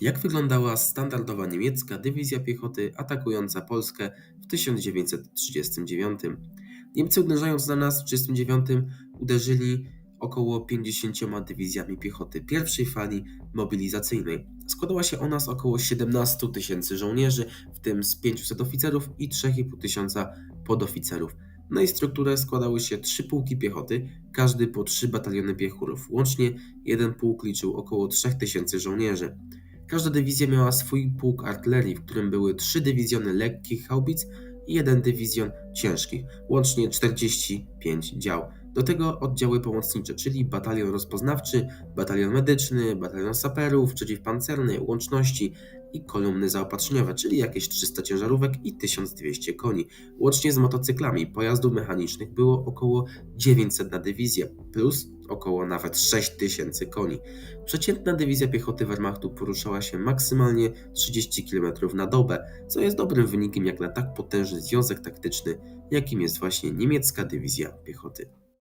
Jak wyglądała standardowa niemiecka dywizja piechoty atakująca Polskę w 1939? Niemcy uderzając na nas w 1939 uderzyli około 50 dywizjami piechoty pierwszej fali mobilizacyjnej. Składała się ona z około 17 tysięcy żołnierzy, w tym z 500 oficerów i 3,5 tysiąca podoficerów. Na jej strukturę składały się trzy pułki piechoty, każdy po trzy bataliony piechurów. Łącznie jeden pułk liczył około 3000 żołnierzy. Każda dywizja miała swój pułk artylerii, w którym były trzy dywizjony lekkich haubic i jeden dywizjon ciężkich, łącznie 45 dział. Do tego oddziały pomocnicze, czyli batalion rozpoznawczy, batalion medyczny, batalion saperów, przeciwpancerny, łączności i kolumny zaopatrzeniowe, czyli jakieś 300 ciężarówek i 1200 koni. Łącznie z motocyklami pojazdów mechanicznych było około 900 na dywizję, plus około nawet 6000 koni. Przeciętna dywizja piechoty Wehrmachtu poruszała się maksymalnie 30 km na dobę, co jest dobrym wynikiem jak na tak potężny związek taktyczny, jakim jest właśnie niemiecka dywizja piechoty.